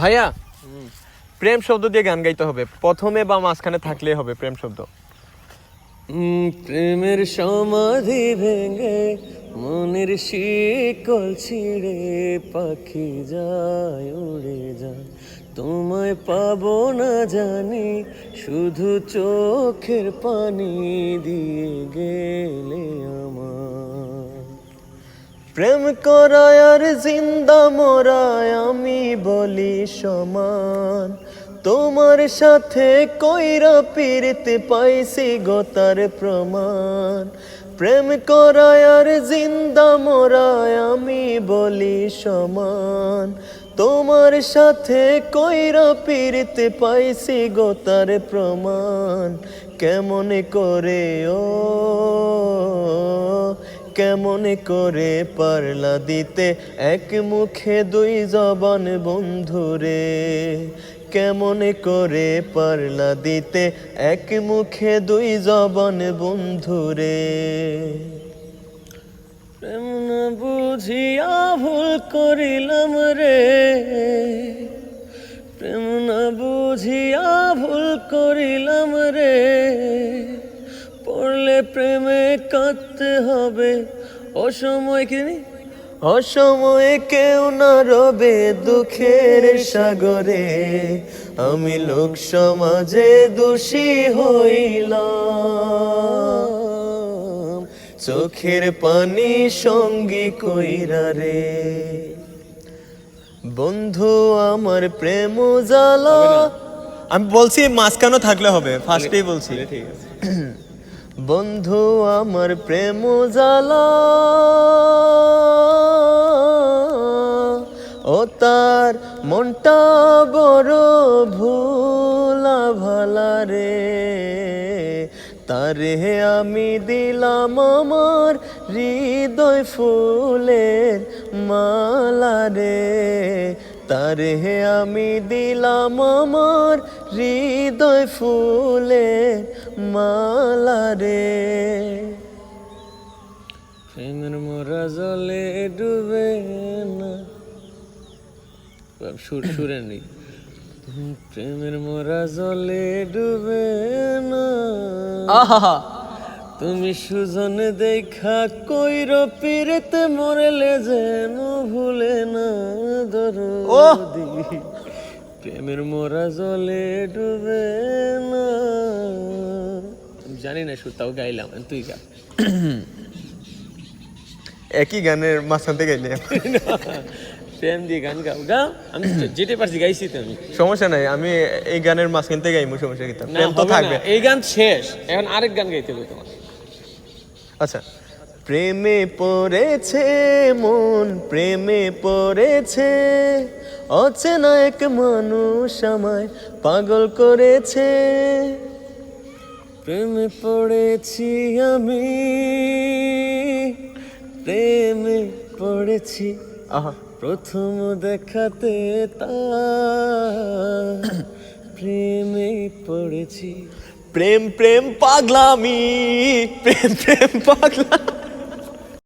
ভাইয়া, প্রেম শব্দ দিয়ে গান গাইতে হবে। প্রথমে বা মাঝখানে থাকলে হবে প্রেম শব্দ। প্রেমের সমাধি ভেঙে মনের শিকল ছিঁড়ে পাখি যায়, উড়ে যায়। তোমায় পাবো না জানি, শুধু চোখের পানি দিয়ে গেলে আমার। প্রেম করায় আর জিন্দা মরায় আমি বলি সমান, তোমার সাথে কইরা পিরতে পাইছি গোতার প্রমাণ। প্রেম করায় আর জিন্দা মরায় আমি বলি সমান, তোমার সাথে কইরা পিরতে পাইছি গোতার প্রমাণ। কেমন করে ও কেমন করে পারলা দিতে? এক মুখে দুই জবান বন্ধুরে কেমন করে পারলা দিতে? এক মুখে দুই জবান বন্ধুরে প্রেম বুঝিয়া ভুল করিলাম রে। প্রেম না বুঝিয়া ভুল করিলাম রে। পড়লে প্রেমে কাঁদতে হবে। অসময় কিনি অসময়ে কেউ না রবে দুঃখের সাগরে। আমি লোক সমাজে দোষী হইলাম। চোখের পানি সঙ্গী কইরা রে। বন্ধু আমার প্রেম জ্বালা আমি বলছি মাঝখানে থাকলে হবে। ফার্স্টেই বলছি। ঠিক আছে। বন্ধু আমার প্রেম জ্বালা ও তার মনটা বড় ভুলা ভালা রে। তারে আমি দিলাম আমার হৃদয় ফুলের মালা রে। তারে আমি দিলাম আমার হৃদয় ফুলের মালা রে। প্রেমের মোরা জলে ডুবে না। সুর সুরে নেই প্রেমের মোরা জলে ডুবে না। আহা তুমি সুজন দেখা কইর পিরেতে মরলে যেন ভুলে না দরদি। প্রেমের মোরা জলে ডুবে না। জানি না সুর তাও গাইলাম তুই গা একই গানের মাঝখান থেকে গাইলে। প্রেম দিয়ে গান গাও। গাও আমি যেতে পারছি গাইছি তো আমি। সমস্যা নাই আমি এই গানের মাঝখান থেকে গাইবো সমস্যা কি প্রেম তো থাকবে। এই গান শেষ এখন আরেক গান গাইতে হবে তোমার আচ্ছা। প্রেমে পড়েছে মন, প্রেমে পড়েছে। অচেনা এক মানুষ আমায় পাগল করেছে। প্রেমে পড়েছি আমি, প্রেমে পড়েছি। আহা। প্রথম দেখাতে তার প্রেমে পড়েছি। প্রেম প্রেম পাগলামি, প্রেম প্রেম পাগলা